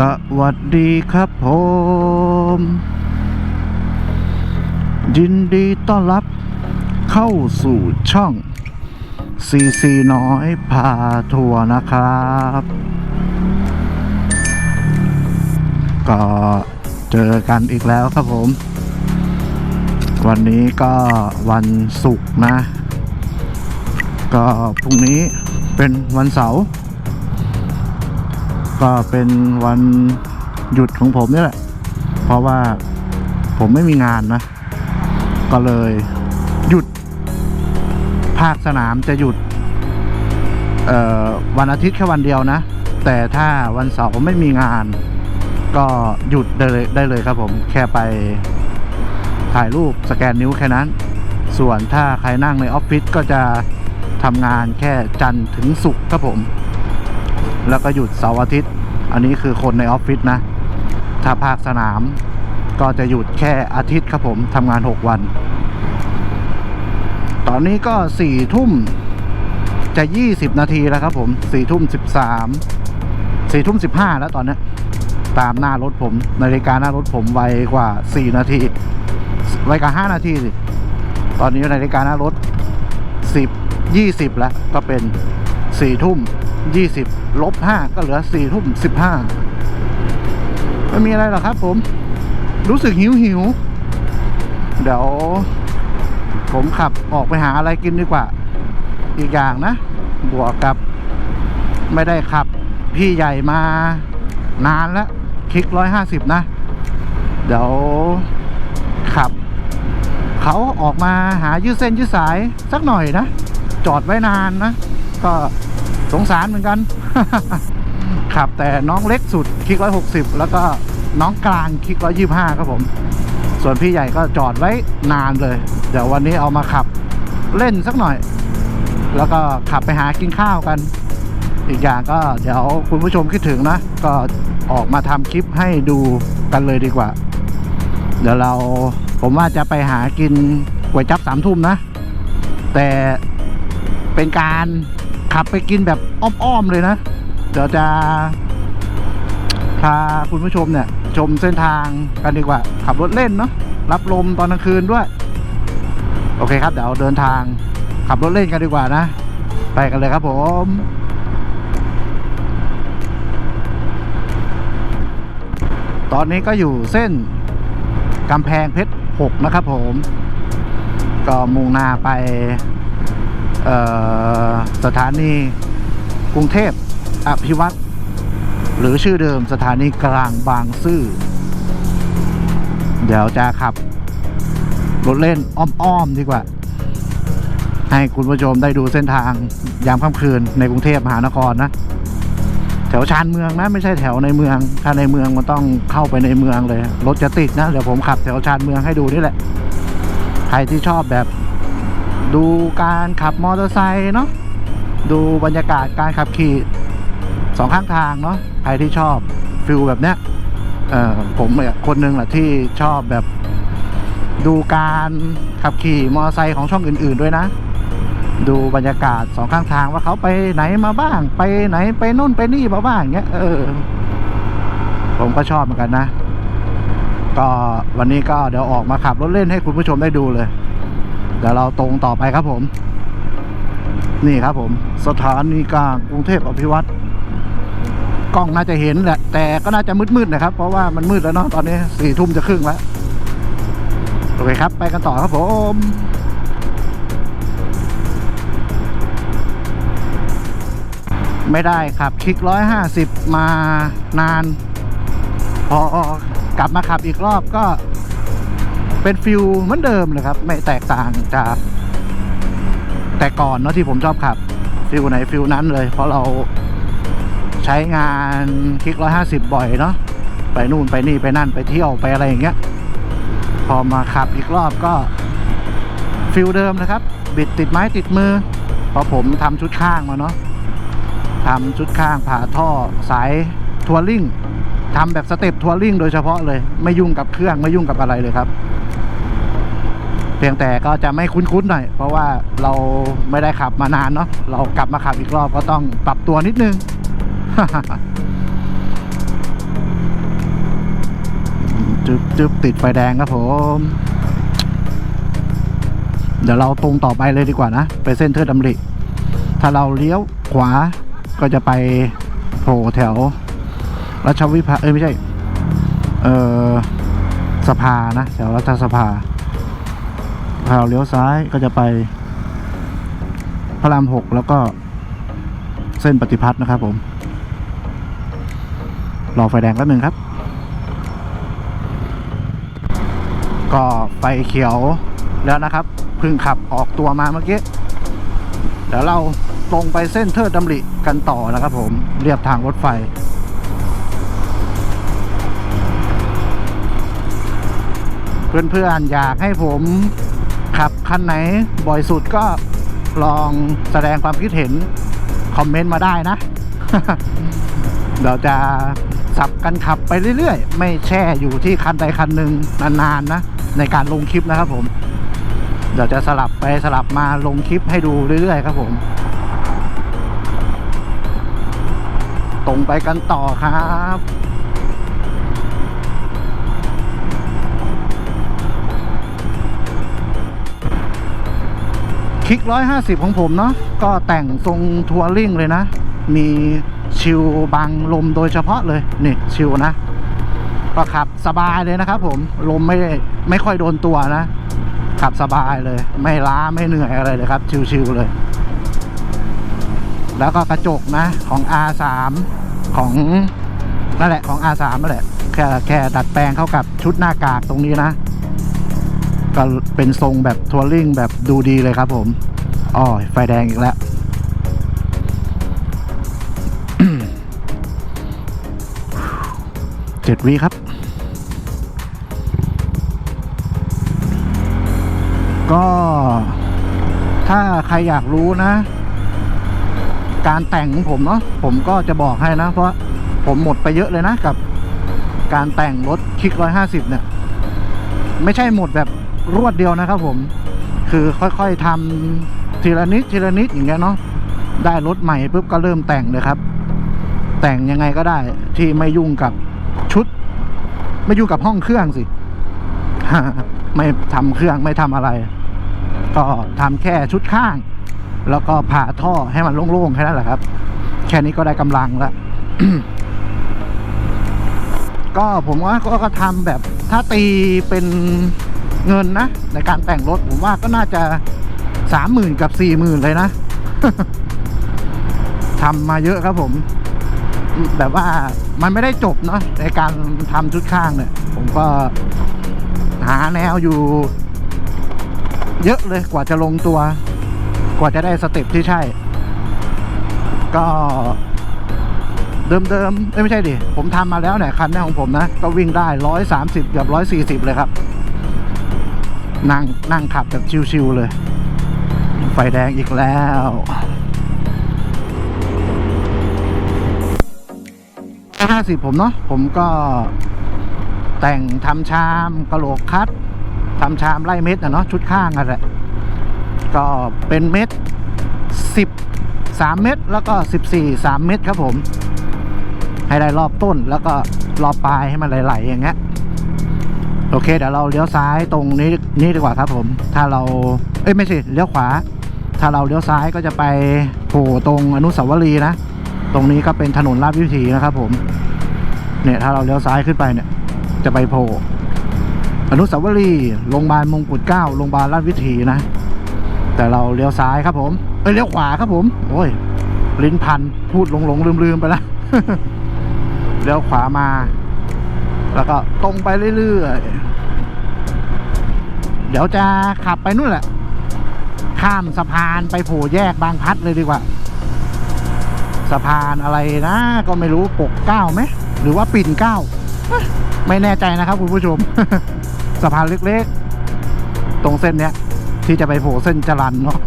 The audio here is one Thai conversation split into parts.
สวัสดีครับผม ยินดีต้อนรับเข้าสู่ช่อง CC น้อยพาทัวร์นะครับ ก็เจอกันอีกแล้วครับผม วันนี้ก็วันศุกร์นะ ก็พรุ่งนี้เป็นวันเสาร์ ก็เป็นวันหยุดของผมนี่แหละ เพราะว่าผมไม่มีงานนะ ก็เลยหยุด ภาคสนามจะหยุดวันอาทิตย์แค่วันเดียวนะ แต่ถ้าวันเสาร์ไม่มีงาน ก็หยุดได้เลยได้เลยครับผมแค่ไปถ่ายรูปสแกนนิ้วแค่นั้น ส่วนถ้าใครนั่งในออฟฟิศก็จะทำงานแค่จันทร์ถึงศุกร์ครับผม แล้วก็หยุดเสาร์อาทิตย์ อันนี้คือคนในออฟฟิศนะ ถ้าภาคสนามก็จะหยุดแค่อาทิตย์ครับผมทำงาน 6 วัน ตอนนี้ก็สี่ทุ่มจะ 20 นาทีแล้วครับผมสี่ทุ่มสิบสามสี่ทุ่มสิบห้าแล้วตอนนี้ตามหน้ารถผมนาฬิกาหน้ารถผมไวกว่า 4 นาทีไวกว่า 5 นาทีสิตอนนี้นาฬิกาหน้ารถ 10 20 แล้วก็เป็น4ทุ่ม 20ลบ5ก็เหลือ4ทุ่ม15ไม่มีอะไรหรอกครับผม รู้สึกหิวหิว เดี๋ยว ผมขับออกไปหาอะไรกินดีกว่า อีกอย่างนะ บวกกับ ไม่ได้ขับ พี่ใหญ่มานานแล้ว คลิกร้อยห้าสิบนะ เดี๋ยวขับ เขาออกมาหายืดเส้นยืดสายสักหน่อยนะ จอดไว้นานนะ ก็ สงสารเหมือนกัน ขับแต่น้องเล็กสุดคลิกร้อยหกสิบแล้วก็น้องกลางคลิกร้อยยี่ห้าครับผม ส่วนพี่ใหญ่ก็จอดไว้นานเลย เดี๋ยววันนี้เอามาขับเล่นสักหน่อย แล้วก็ขับไปหากินข้าวกัน อีกอย่างก็เดี๋ยวคุณผู้ชมคิดถึงนะ ก็ออกมาทำคลิปให้ดูกันเลยดีกว่า เดี๋ยวเราผมว่าจะไปหากินก๋วยจั๊บสามทุ่มนะ แต่เป็นการ ขับไปกินแบบอ้อมๆเลยนะ เดี๋ยวจะพาคุณผู้ชมเนี่ย ชมเส้นทางกันดีกว่า ขับรถเล่นเนาะรับลมตอนกลางคืนด้วย โอเคครับ เดี๋ยวเดินทางขับรถเล่นกันดีกว่านะ ไปกันเลยครับผมตอนนี้ก็อยู่เส้นกำแพงเพชร 6 นะครับผม ก็มุ่งหน้าไป เอ่อ สถานีกรุงเทพอภิวัตรหรือชื่อเดิมสถานีกลางบางซื่อ เดี๋ยวจะขับ รถเล่นอ้อม ๆ ดีกว่า ให้คุณผู้ชมได้ดูเส้นทางยามค่ำคืนในกรุงเทพมหานครนะ แถวชานเมืองนะ ไม่ใช่แถวในเมือง ถ้าในเมืองมันต้องเข้าไปในเมืองเลย รถจะติดนะ เดี๋ยวผมขับแถวชานเมืองให้ดูนี่แหละ ใครที่ชอบแบบดูการขับมอเตอร์ไซค์เนาะ ดูบรรยากาศการขับขี่สองข้างทางเนาะใครที่ชอบฟิลแบบเนี้ยผมคนหนึ่งแหละที่ชอบแบบดูการขับขี่มอเตอร์ไซค์ของช่องอื่น ๆด้วยนะ ดูบรรยากาศสองข้างทางว่าเขาไปไหนมาบ้าง ไปไหนไปโน่นไปนี่มาบ้างเงี้ยเออ ผมก็ชอบเหมือนกันนะ ก็วันนี้ก็เดี๋ยวออกมาขับรถเล่นให้คุณผู้ชมได้ดูเลยเดี๋ยวเราตรงต่อไปครับผม นี่ครับผม สถานีกลางกรุงเทพอภิวัตรกล้องน่าจะเห็นแหละ แต่ก็น่าจะมืดๆนะครับ เพราะว่ามันมืดแล้วเนาะตอนนี้สี่ทุ่มจะครึ่งแล้ว โอเคครับ ไปกันต่อครับผมไม่ได้ขับคลิกร้อยห้าสิบมานาน พอกลับมาขับอีกรอบก็เป็นฟิลเหมือนเดิมเลยครับ ไม่แตกต่างจาก แต่ก่อนเนาะที่ผมชอบขับฟิลไหนฟิลนั้นเลย เพราะเราใช้งานคลิกร้อยห้าสิบบ่อยเนาะไปนู่นไปนี่ไปนั่นไปเที่ยวไปอะไรอย่างเงี้ย พอมาขับอีกรอบก็ฟิลเดิมนะครับ บิดติดไม้ติดมือเพราะผมทำชุดข้างมาเนาะทำชุดข้างผ่าท่อสายทัวริงทำแบบสเต็ปทัวริงโดยเฉพาะเลย ไม่ยุ่งกับเครื่องไม่ยุ่งกับอะไรเลยครับ พียงแต่ก็จะไม่คุ้นๆหน่อย เพราะว่าเราไม่ได้ขับมานานเนาะเรากลับมาขับอีกรอบก็ต้องปรับตัวนิดนึงจึ๊บจึ๊บติดไฟแดงครับผม เดี๋ยวเราตรงต่อไปเลยดีกว่านะ ไปเส้นเทิดดำริ ถ้าเราเลี้ยวขวาก็จะไปโผล่แถวรัชวิภาเอ้ยไม่ใช่ เออสภานะแถวรัฐสภา ถ้าเราเลี้ยวซ้ายก็จะไป พระรามหกแล้วก็เส้นปฏิพัฒน์นะครับผมรอไฟแดงแป๊บหนึ่งครับ ก็ไฟเขียวแล้วนะครับเพิ่งขับออกตัวมาเมื่อกี้เดี๋ยวเราตรงไปเส้นเทิดดำริกันต่อนะครับผมเรียบทางรถไฟ เพื่อนๆอยากให้ผม ขับคันไหนบ่อยสุดก็ลองแสดงความคิดเห็น คอมเมนต์มาได้นะเดี๋ยวจะสับกันขับไปเรื่อยๆ ไม่แช่อยู่ที่คันใดคันหนึ่งนานๆนะ ในการลงคลิปนะครับผม เดี๋ยวจะสลับไปสลับมาลงคลิปให้ดูเรื่อยๆ ครับผม ตรงไปกันต่อครับ คลิกร้อยห้าสิบของผมเนาะก็แต่งทรงทัวริงเลยนะ มีชิลบังลมโดยเฉพาะเลย นี่ชิลนะ ก็ขับสบายเลยนะครับผมลมไม่ไม่ค่อยโดนตัวนะ ขับสบายเลย ไม่ล้าไม่เหนื่อยอะไรเลยครับ ชิลๆเลย แล้วก็กระจกนะของ R3 ของนั่นแหละของ R3 นั่นแหละแค่แค่ดัดแปลงเข้ากับชุดหน้ากากตรงนี้นะ ก็เป็นทรงแบบทัวริงแบบดูดีเลยครับผมอ๋อไฟแดงอีกแล้วเจ็ดวิครับ ก็ถ้าใครอยากรู้นะ การแต่งของผมเนาะผมก็จะบอกให้นะ เพราะผมหมดไปเยอะเลยนะกับ การแต่งรถคลิกร้อยห้าสิบเนี่ย ไม่ใช่หมดแบบ รวดเดียวนะครับผม คือค่อยๆทำทีละนิดทีละนิดอย่างเงี้ยเนาะได้รถใหม่ปุ๊บก็เริ่มแต่งเลยครับ แต่งยังไงก็ได้ที่ไม่ยุ่งกับชุด ไม่ยุ่งกับห้องเครื่องสิไม่ทำเครื่องไม่ทำอะไร ก็ทำแค่ชุดข้าง แล้วก็ผ่าท่อให้มันโล่งๆแค่นั้นแหละครับ แค่นี้ก็ได้กำลังล้วก็ผมว่าก็ก็ทำแบบถ้าตีเป็น เงินนะ ในการแต่งรถผมว่าก็น่าจะสามหมื่นกับสี่หมื่นเลยนะทำมาเยอะครับผม แบบว่ามันไม่ได้จบเนาะในการทำชุดข้างเนี่ย ผมก็หาแนวอยู่ เยอะเลยกว่าจะลงตัว กว่าจะได้สเต็ปที่ใช่ ก็ เดิมๆเอ้ยไม่ใช่ดิ ผมทำมาแล้วเนี่ยคันนี้ของผมนะ ก็วิ่งได้ร้อยสามสิบเกือบร้อยสี่สิบเลยครับ นั่งนั่งขับแบบชิวๆเลย ไฟแดงอีกแล้วห้าสิบผมเนาะผมก็แต่งทำชามกระโหลกคัดทำชามไล่เม็ดนะเนาะชุดข้างอะแหละก็เป็นเม็ดสิบสามเม็ดแล้วก็สิบสี่สามเม็ดครับผม ให้ได้รอบต้นแล้วก็รอบปลายให้มันไหลๆอย่างเงี้ย โอเคเดี๋ยวเราเลี้ยวซ้ายตรงนี้นี่ดีกว่าครับผม ถ้าเราเอ้ยไม่ใช่เลี้ยวขวา ถ้าเราเลี้ยวซ้ายก็จะไปโผล่ตรงอนุสาวรีย์นะ ตรงนี้ก็เป็นถนนลาดวิถีนะครับ ผม เนี่ยถ้าเราเลี้ยวซ้ายขึ้นไปเนี่ย จะไปโผล่อนุสาวรีย์โรงพยาบาลมงกุฎเกล้าโรงพยาบาลลาดวิถีนะ แต่เราเลี้ยวซ้ายครับผม เอ้ยเลี้ยวขวาครับผม โอ้ยลิ้นพันพูดหลงหลงลืมลืมๆไปแล้วเลี้ยวขวามา แล้วก็ตรงไปเรื่อยๆ เดี๋ยวจะขับไปนู่นแหละ ข้ามสะพานไปโผล่แยกบางพัดเลยดีกว่า สะพานอะไรนะ ก็ไม่รู้ปกเก้าไหม หรือว่าปิ่นเก้า ไม่แน่ใจนะครับคุณผู้ชม สะพานเล็กๆ ตรงเส้นเนี้ย ที่จะไปโผล่เส้นจรันเนาะ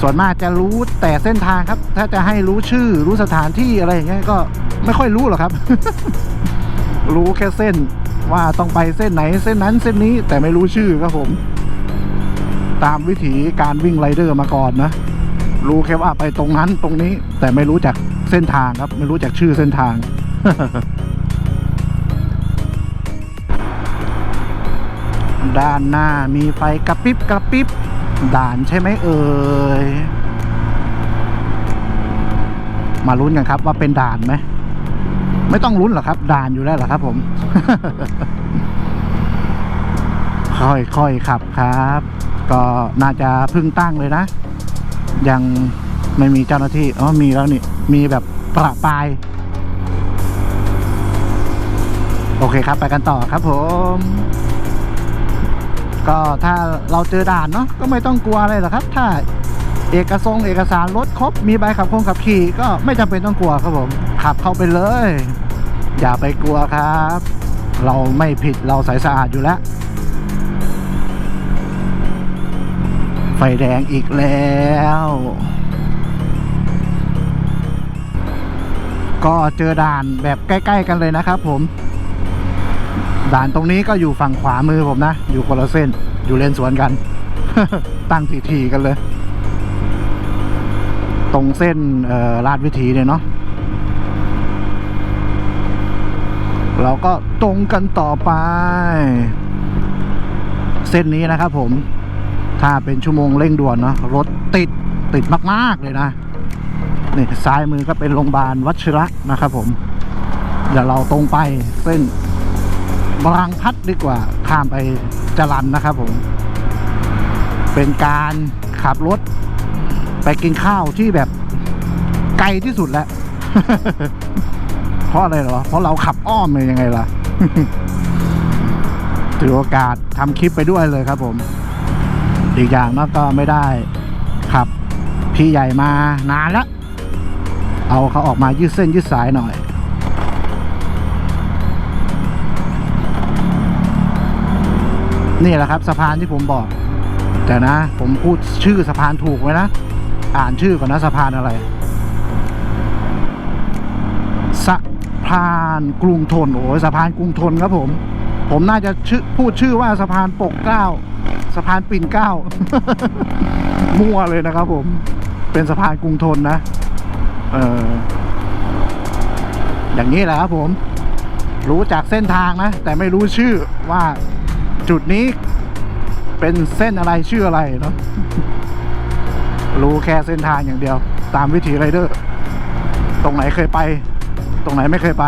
ส่วนมากจะรู้แต่เส้นทางครับ ถ้าจะให้รู้ชื่อรู้สถานที่อะไรอย่างเงี้ยก็ ไม่ค่อยรู้หรอกครับ รู้แค่เส้นว่าต้องไปเส้นไหนเส้นนั้นเส้นนี้แต่ไม่รู้ชื่อครับผม ตามวิถีการวิ่งไรเดอร์มาก่อนนะ รู้แค่ว่าไปตรงนั้นตรงนี้ แต่ไม่รู้จักเส้นทางครับ ไม่รู้จักชื่อเส้นทางด้านหน้ามีไฟกระปิบกระปิบด่านใช่ไหมเอ่ย มาลุ้นกันครับว่าเป็นด่านไหม ไม่ต้องลุ้นหรอกครับ ด่านอยู่แล้วหรอครับผม ค่อยๆขับครับ ก็น่าจะเพึ่งตั้งเลยนะ ยังไม่มีเจ้าหน้าที่อ๋อมีแล้วนี่ มีแบบประปาย โอเคครับ ไปกันต่อครับผมก็ถ้าเราเจอด่านเนาะก็ไม่ต้องกลัวอะไรหรอกครับ ถ้าเอกสงเอกสารรถครบมีใบขับคงขับขี่ก็ไม่จำเป็นต้องกลัวครับผม ขับเข้าไปเลย อย่าไปกลัวครับ เราไม่ผิดเราใสสะอาดอยู่แล้ว ไฟแดงอีกแล้ว ก็เจอด่านแบบใกล้ ๆ กันเลยนะครับผม ด่านตรงนี้ก็อยู่ฝั่งขวามือผมนะ อยู่คนละเส้น อยู่เลนสวนกัน ตั้งทีทีๆกันเลย ตรงเส้นลาดวิถีเนี่ยเนาะ เราก็ตรงกันต่อไป เส้นนี้นะครับผม ถ้าเป็นชั่วโมงเร่งด่วนเนาะรถติดติดมาก ๆ เลยนะนี่ซ้ายมือก็เป็นโรงพยาบาลวัชระนะครับผม เดี๋ยวเราตรงไปเส้นบางพัดดีกว่าข้ามไปจรันนะครับผม เป็นการขับรถ ไปกินข้าวที่แบบไกลที่สุดแล้ว ราะอะไรเหรอ เพราะเราขับอ้อมเลยยังไงล่ะ ถือโอกาสทำคลิปไปด้วยเลยครับผม อีกอย่างนอะก็ไม่ได้ขับ พี่ใหญ่มานานแล้ว เอาเขาออกมายืดเส้นยืดสายหน่อยนี่แหละครับสะพานที่ผมบอก แต่นะ ผมพูดชื่อสะพานถูกไว้นะ อ่านชื่อก่อนนะสะพานอะไรสะ พานกรุงทนโอ้ยสะพานกรุงทนครับผม ผมน่าจะชื่อพูดชื่อว่าสะพานปกเก้าสะพานปิ่นเก้ามั่วเลยนะครับผมเป็นสะพานกรุงทนนะ เอออย่างนี้แหละครับผม รู้จากเส้นทางนะ แต่ไม่รู้ชื่อว่าจุดนี้เป็นเส้นอะไรชื่ออะไรเนาะรู้แค่เส้นทางอย่างเดียว ตามวิถีไรเดอร์ ตรงไหนเคยไป ตรงไหนไม่เคยไป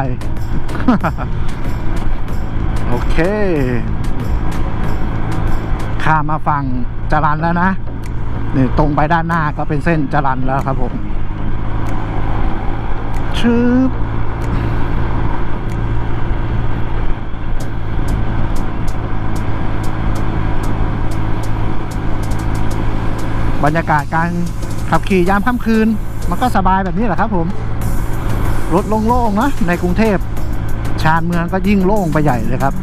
โอเค ข้ามมาฝั่งจรันแล้วนะนี่ตรงไปด้านหน้าก็เป็นเส้นจรันแล้วครับผมชึบรรยากาศการขับขี่ยามค่ำคืน มันก็สบายแบบนี้แหละครับผม รถโล่งๆนะในกรุงเทพชานเมืองก็ยิ่งโล่งไปใหญ่เลยครับ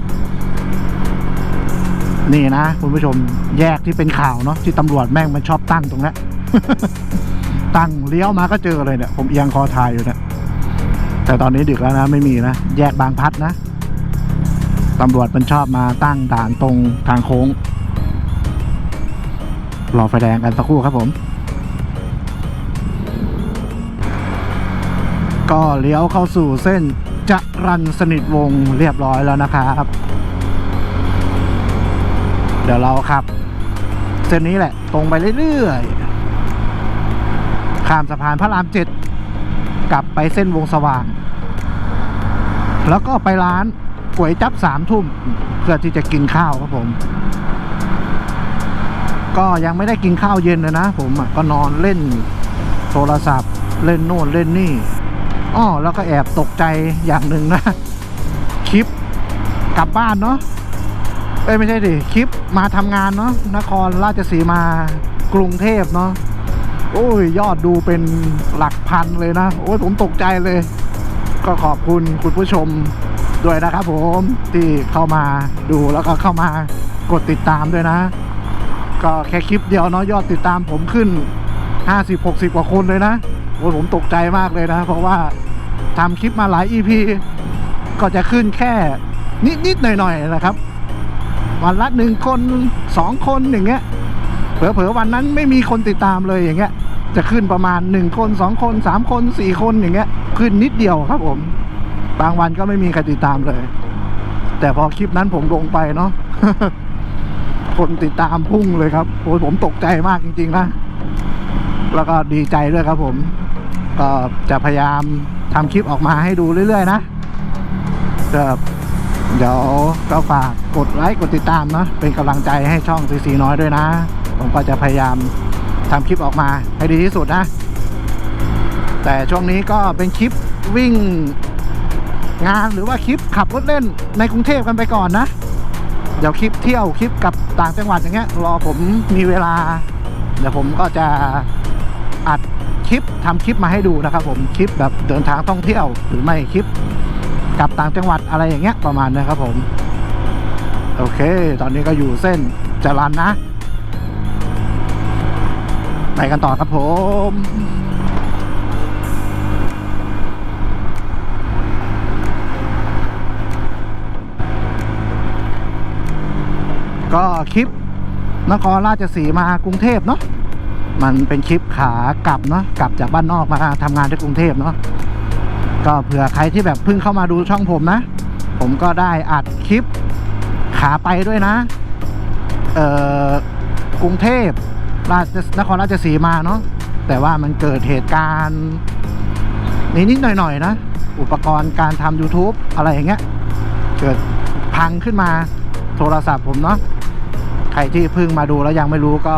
นี่นะคุณผู้ชมแยกที่เป็นข่าวเนาะที่ตำรวจแม่งมันชอบตั้งตรงนี้ตั้งเลี้ยวมาก็เจอเลยเนี่ย ผมเอียงคอทายอยู่เนี่ยแต่ตอนนี้ดึกแล้วนะไม่มีนะแยกบางพัดนะตำรวจมันชอบมาตั้งด่านตรงทางโค้งรอไฟแดงกันสักครู่ครับผม ก็เลี้ยวเข้าสู่เส้นจะรันสนิทวงเรียบร้อยแล้วนะครับ เดี๋ยวเราขับ เส้นนี้แหละ ตรงไปเรื่อยๆ ข้ามสะพานพระรามเจ็ดกลับไปเส้นวงสว่าง แล้วก็ไปร้านก๋วยจับสามทุ่มเพื่อที่จะกินข้าวครับผม ก็ยังไม่ได้กินข้าวเย็นเลยนะผมก็นอนเล่นโทรศัพท์เล่นโน่นเล่นนี่ อ้อแล้วก็แอบตกใจอย่างหนึ่งนะ คลิปกลับบ้านเนาะเอ้ยไม่ใช่ดิคลิปมาทำงานเนาะนครราชสีมากรุงเทพเนาะโอ้ยยอดดูเป็นหลักพันเลยนะ โอ้ยผมตกใจเลย ก็ขอบคุณคุณผู้ชมด้วยนะครับผมที่เข้ามาดูแล้วก็เข้ามากดติดตามด้วยนะ ก็แค่คลิปเดียวเนาะยอดติดตามผมขึ้น 50-60 กว่าคนเลยนะ โอ้ผมตกใจมากเลยนะ เพราะว่าทำคลิปมาหลาย EP ก็จะขึ้นแค่นิดๆหน่อยๆนะครับ วันละหนึ่งคนสองคนอย่างเงี้ยเผลอๆวันนั้นไม่มีคนติดตามเลยอย่างเงี้ย จะขึ้นประมาณหนึ่งคนสองคนสามคนสี่คนอย่างเงี้ย ขึ้นนิดเดียวครับผม บางวันก็ไม่มีใครติดตามเลย แต่พอคลิปนั้นผมลงไปเนาะคนติดตามพุ่งเลยครับโอ้ผมตกใจมากจริง ๆ นะ แล้วก็ดีใจด้วยครับผม ก็จะพยายามทำคลิปออกมาให้ดูเรื่อย ๆ นะเดี๋ยวก็ฝากกดไลค์กดติดตามนะเป็นกำลังใจให้ช่องซีซีน้อยด้วยนะ ผมก็จะพยายามทำคลิปออกมาให้ดีที่สุดนะ แต่ช่วงนี้ก็เป็นคลิปวิ่งงานหรือว่าคลิปขับรถเล่นในกรุงเทพกันไปก่อนนะ เดี๋ยวคลิปเที่ยวคลิปกับต่างจังหวัดอย่างเงี้ยรอผมมีเวลา เดี๋ยวผมก็จะ คลิปทำคลิปมาให้ดูนะครับผมคลิปแบบเดินทางท่องเที่ยว หรือไม่คลิปกลับต่างจังหวัดอะไรอย่างเงี้ยประมาณนะครับผม โอเค ตอนนี้ก็อยู่เส้นจรันนะ ไปกันต่อครับผมก็คลิปนครราชสีมากรุงเทพเนาะ มันเป็นคลิปขากลับเนาะกลับจากบ้านนอกมาทำงานที่กรุงเทพเนาะก็เผื่อใครที่แบบเพิ่งเข้ามาดูช่องผมนะ ผมก็ได้อัดคลิปขาไปด้วยนะ เอ่อกรุงเทพราชนครราชสีมาเนาะแต่ว่ามันเกิดเหตุการณ์นิดๆหน่อยๆนะ อุปกรณ์การทำ YouTube อะไรอย่างเงี้ย เกิดพังขึ้นมาโทรศัพท์ผมเนาะใครที่เพิ่งมาดูแล้วยังไม่รู้ก็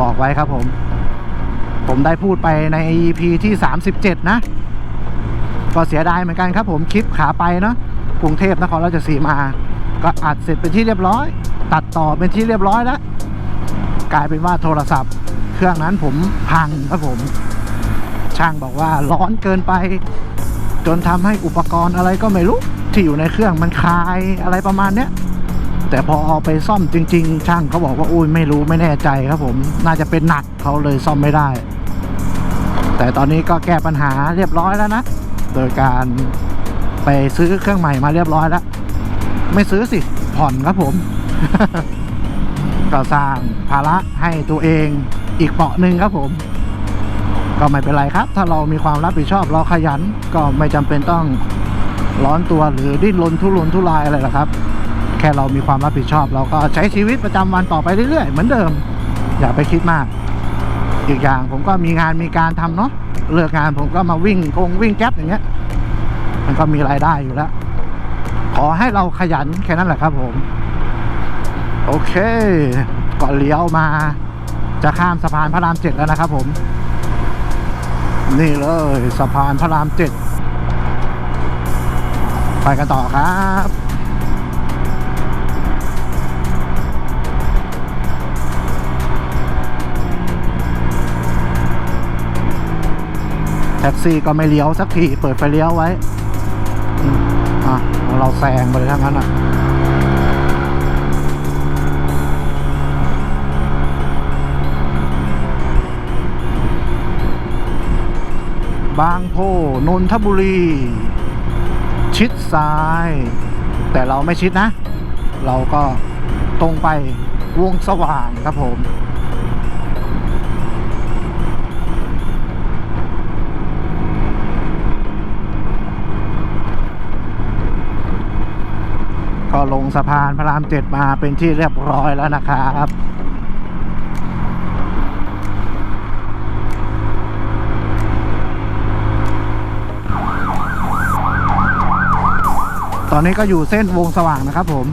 บอกไว้ครับผม ผมได้พูดไปใน EP ที่ 37 นะ ก็เสียดายเหมือนกันครับผมคลิปขาไปเนาะกรุงเทพนครราชสีมา ก็อัดเสร็จเป็นที่เรียบร้อย ตัดต่อเป็นที่เรียบร้อยแล้ว กลายเป็นว่าโทรศัพท์ เครื่องนั้นผมพังครับผม ช่างบอกว่าร้อนเกินไป จนทำให้อุปกรณ์อะไรก็ไม่รู้ที่อยู่ในเครื่องมันคลายอะไรประมาณเนี้ยแต่พอเอาไปซ่อมจริง ๆ ช่างเขาบอกว่าอุ้ยไม่รู้ไม่แน่ใจครับผม น่าจะเป็นหนักเขาเลยซ่อมไม่ได้ แต่ตอนนี้ก็แก้ปัญหาเรียบร้อยแล้วนะ โดยการไปซื้อเครื่องใหม่มาเรียบร้อยแล้ว ไม่ซื้อสิ ผ่อนครับผม ก็สร้างภาระให้ตัวเองอีกเปาะหนึ่งครับผม ก็ไม่เป็นไรครับ ถ้าเรามีความรับผิดชอบเราขยันก็ไม่จำเป็นต้องร้อนตัวหรือดิ้นรนทุรนทุรายอะไรหรอกครับ แค่เรามีความรับผิดชอบ เราก็ใช้ชีวิตประจำวันต่อไปเรื่อยๆเหมือนเดิม อย่าไปคิดมาก อีกอย่างผมก็มีงานมีการทำเนาะเลิกงานผมก็มาวิ่งกงวิ่งแก๊ปอย่างเงี้ย มันก็มีรายได้อยู่แล้ว ขอให้เราขยันแค่นั้นแหละครับผม โอเคก็เลี้ยวมา จะข้ามสะพานพระรามเจ็ดแล้วนะครับผม นี่เลยสะพานพระรามเจ็ดไปกันต่อครับ แท็กซี่ก็ไม่เลี้ยวสักทีเปิดไฟเลี้ยวไว้อะเราแซงไปเลยทั้งนั้นอะบางโพนนทบุรี ชิดซ้าย แต่เราไม่ชิดนะ เราก็ตรงไปวงสว่างครับผม ลงสะพานพระรามเจ็ดมาเป็นที่เรียบร้อยแล้วนะครับตอนนี้ก็อยู่เส้นวงสว่างนะครับผม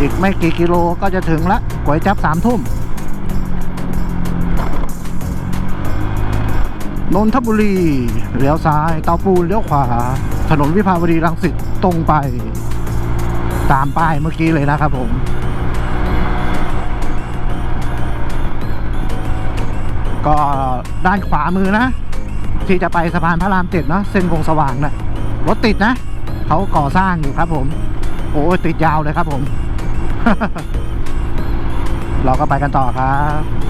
อีกไม่กี่กิโลก็จะถึงละก๋วยจับสามทุ่ม นนทบุรีเลี้ยวซ้าย เตาปูนเลี้ยวขวา ถนนวิภาวดีรังสิตตรงไป ตามป้ายเมื่อกี้เลยนะครับผมก็ด้านขวามือนะ ที่จะไปสะพานพระรามเจ็ดเนาะเส้นวงสว่างนะรถติดนะเขาก่อสร้างอยู่ครับผม โอ้ติดยาวเลยครับผม เราก็ไปกันต่อครับ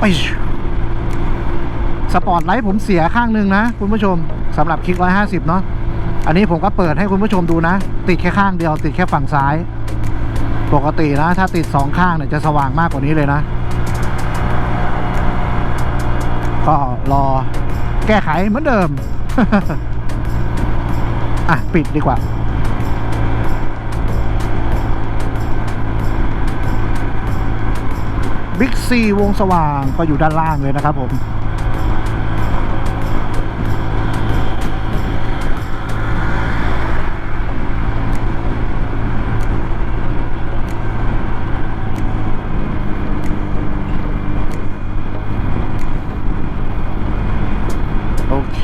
ไปสปอร์ตไลท์ผมเสียข้างหนึ่งนะ คุณผู้ชมสำหรับคลิกร้อยห้าสิบเนาะอันนี้ผมก็เปิดให้คุณผู้ชมดูนะ ติดแค่ข้างเดียว ติดแค่ฝั่งซ้าย ปกตินะ ถ้าติดสองข้างเนี่ยจะสว่างมากกว่านี้เลยนะ ก็รอแก้ไขเหมือนเดิม อะ ปิดดีกว่า บิ๊กซีวงสว่างก็อยู่ด้านล่างเลยนะครับผมโอเค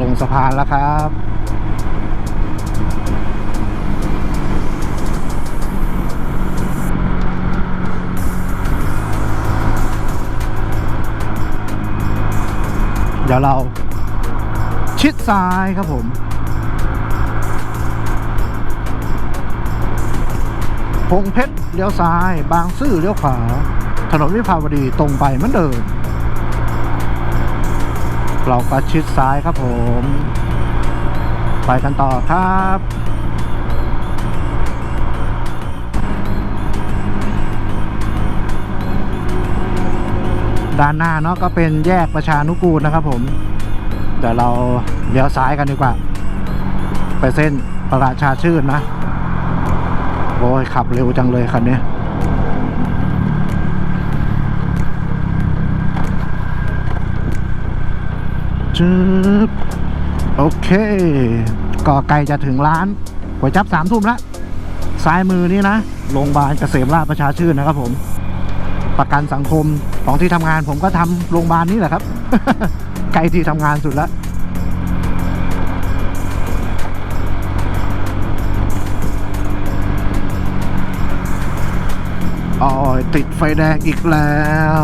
ลงสะพานแล้วครับ ดี๋ยวเราชิดซ้ายครับผม พงเพชรเลี้ยวซ้าย บางซื่อเลี้ยวขวา ถนนวิภาวดีตรงไปเหมือนเดิม เราก็ชิดซ้ายครับผม ไปกันต่อครับ ด้านหน้าเนาะก็เป็นแยกประชานุกูลนะครับผมเดี๋ยวเราเลี้ยวซ้ายกันดีกว่า ไปเส้นประชาชื่นนะโอ้ยขับเร็วจังเลยคันนี้จึ๊บโอเค ก็ใกล้จะถึงร้านก๋วยจับสามทุ่มล้วซ้ายมือนี่นะโรงพยาบาลเกษมราชประชาชื่นนะครับผม ประกันสังคม ของที่ทำงานผมก็ทำโรงพยาบาลนี้แหละครับใกล้ที่ทำงานสุดล้วอ๋อติดไฟแดงอีกแล้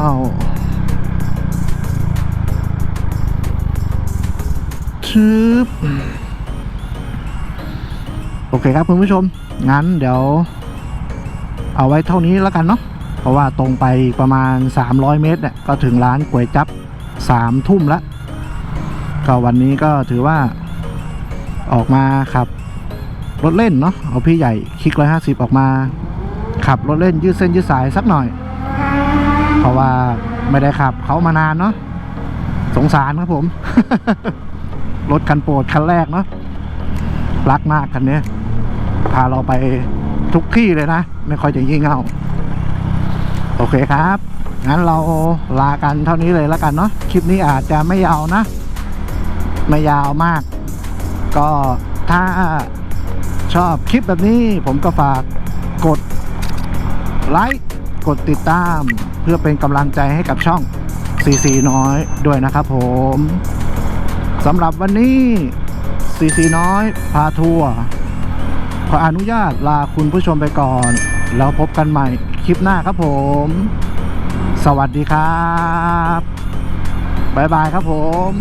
วชืบโอเคครับคุณผู้ชม งั้นเดี๋ยว เอาไว้เท่านี้แล้วกันเนาะ ราะว่าตรงไปประมาณ 300 เมตรเนี่ยก็ถึงร้านก๋วยจับสามทุ่มล้วก็วันนี้ก็ถือว่าออกมาขับรถเล่นเนาะเอาพี่ใหญ่คลิกร้อยห้าสิบออกมา ขับรถเล่นยืดเส้นยืดสายสักหน่อย เพราะว่าไม่ได้ขับเขามานานเนาะสงสารครับผม รถคันโปรดคันแรกเนาะรักมากคันนี้พาเราไปทุกที่เลยนะ ไม่ค่อยจะยี่งเงา โอเคครับ งั้นเราลากันเท่านี้เลยแล้วกันเนาะ คลิปนี้อาจจะไม่ยาวนะ ไม่ยาวมาก ก็ถ้าชอบคลิปแบบนี้ผมก็ฝากกดไลค์ กดติดตาม เพื่อเป็นกำลังใจให้กับช่องซีซีน้อยด้วยนะครับผมสำหรับวันนี้ซีซีน้อยพาทัวร์ขออนุญาตลาคุณผู้ชมไปก่อน แล้วพบกันใหม่ คลิปหน้าครับผม สวัสดีครับ บ๊ายบายครับผม